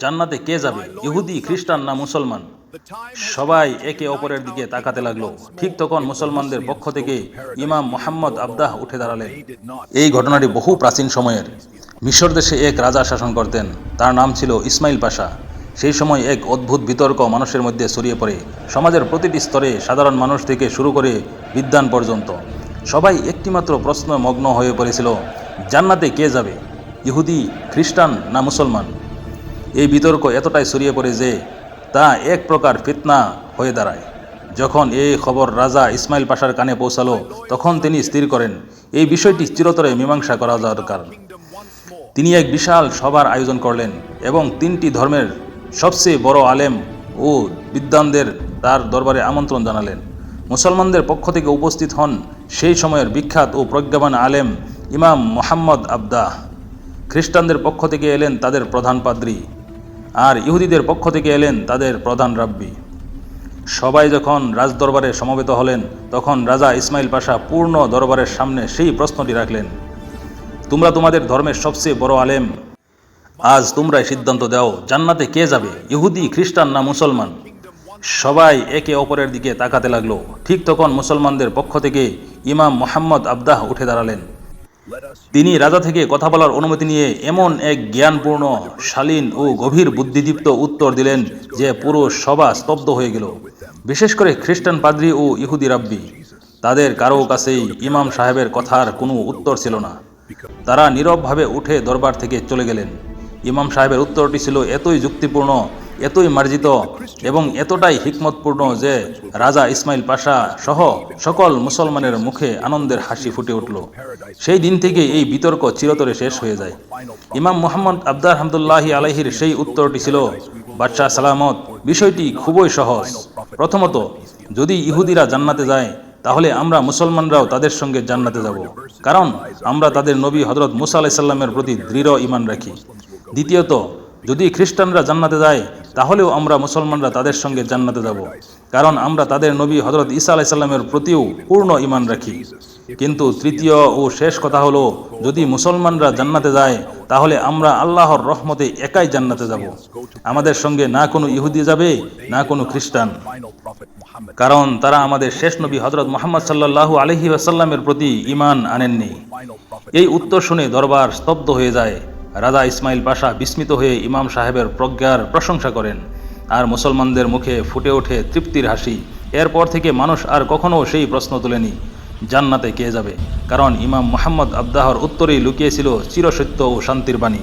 জান্নাতে কে যাবে? ইহুদি, খ্রিস্টান না মুসলমান? সবাই একে অপরের দিকে তাকাতে লাগল। ঠিক তখন মুসলমানদের পক্ষ থেকে ইমাম মোহাম্মদ আবদাহ উঠে দাঁড়ালেন। এই ঘটনাটি বহু প্রাচীন সময়ের। মিশর দেশে এক রাজা শাসন করতেন। তার নাম ছিল ইসমাইল পাশা। সেই সময় এক অদ্ভুত বিতর্ক মানুষের মধ্যে ছড়িয়ে পড়ে। সমাজের প্রতিটি স্তরে সাধারণ মানুষ থেকে শুরু করে বিদ্যান পর্যন্ত। সবাই একটিমাত্র প্রশ্ন মগ্ন হয়ে পড়েছিল, জান্নাতে কে যাবে? ইহুদি, খ্রিস্টান না মুসলমান? এই বিতর্ক এতটাই ছড়িয়ে পড়ে যে তা এক প্রকার ফিতনা হয়ে দাঁড়ায়। যখন এই খবর রাজা ইসমাইল পাশার কানে পৌঁছালো, তখন তিনি স্থির করেন, এই বিষয়টি চিরতরে মীমাংসা করা দরকার। তিনি এক বিশাল সভার আয়োজন করলেন এবং তিনটি ধর্মের সবচেয়ে বড় আলেম ও বিদ্বানদের তার দরবারে আমন্ত্রণ জানালেন। মুসলমানদের পক্ষ থেকে উপস্থিত হন সেই সময়ের বিখ্যাত ও প্রজ্ঞাবান আলেম ইমাম মোহাম্মদ আবদাহ। খ্রিস্টানদের পক্ষ থেকে এলেন তাদের প্রধান পাদ্রী। আর ইহুদিদের পক্ষ থেকে এলেন তাদের প্রধান রাব্বি। সবাই যখন রাজদরবারে সমবেত হলেন, তখন রাজা ইসমাইল পাশা পূর্ণ দরবারের সামনে সেই প্রশ্নটি রাখলেন, তোমরা তোমাদের ধর্মের সবচেয়ে বড় আলেম। আজ তোমরাই সিদ্ধান্ত দাও, জান্নাতে কে যাবে, ইহুদি, খ্রিস্টান না মুসলমান? সবাই একে অপরের দিকে তাকাতে লাগল। ঠিক তখন মুসলমানদের পক্ষ থেকে ইমাম মোহাম্মদ আবদাহ উঠে দাঁড়ালেন। তিনি রাজা থেকে কথা বলার অনুমতি নিয়ে এমন এক জ্ঞানপূর্ণ, শালীন ও গভীর বুদ্ধিদীপ্ত উত্তর দিলেন যে পুরো সভা স্তব্ধ হয়ে গেল। বিশেষ করে খ্রিস্টান পাদ্রী ও ইহুদি রাব্বি। তাদের কারও কাছেই ইমাম সাহেবের কথার কোনো উত্তর ছিল না। তারা নীরবভাবে উঠে দরবার থেকে চলে গেলেন। ইমাম সাহেবের উত্তরটি ছিল এতই যুক্তিপূর্ণ এতই মার্জিত এবং এতটাই হিকমতপূর্ণ যে রাজা ইসমাইল পাশা সহ সকল মুসলমানের মুখে আনন্দের হাসি ফুটে উঠল। সেই দিন থেকে এই বিতর্ক চিরতরে শেষ হয়ে যায়। ইমাম মোহাম্মদ আবদার হামদুল্লাহি আলাইহির সেই উত্তরটি ছিল, বাদশাহ সালামত, বিষয়টি খুবই সহজ। প্রথমত, যদি ইহুদিরা জান্নাতে যায়, তাহলে আমরা মুসলমানরাও তাদের সঙ্গে জান্নাতে যাব। কারণ আমরা তাদের নবী হজরত মুসা আলাইসাল্লামের প্রতি দৃঢ় ইমান রাখি। দ্বিতীয়ত যদি খ্রিস্টানরা জান্নাতে যায়, তাহলেও আমরা মুসলমানরা তাদের সঙ্গে জান্নাতে যাব। কারণ আমরা তাদের নবী হজরত ঈসা আলাইসাল্লামের প্রতিও পূর্ণ ইমান রাখি। কিন্তু তৃতীয় ও শেষ কথা হলো, যদি মুসলমানরা জান্নাতে যায়, তাহলে আমরা আল্লাহর রহমতে একাই জান্নাতে যাব। আমাদের সঙ্গে না কোনো ইহুদি যাবে, না কোনো খ্রিস্টান। কারণ তারা আমাদের শেষ নবী হজরত মোহাম্মদ সাল্লাহ আলহি আসাল্লামের প্রতি ইমান আনেননি। এই উত্তর শুনে দরবার স্তব্ধ হয়ে যায়। রাজা ইসমাইল পাশা বিস্মিত হয়ে ইমাম সাহেবের প্রজ্ঞার প্রশংসা করেন। আর মুসলমানদের মুখে ফুটে ওঠে তৃপ্তির হাসি। এরপর থেকে মানুষ আর কখনও সেই প্রশ্ন তোলেনি, জান্নাতে কে যাবে? কারণ ইমাম মোহাম্মদ আবদাহর উত্তরেই লুকিয়েছিল চিরসত্য ও শান্তির বাণী।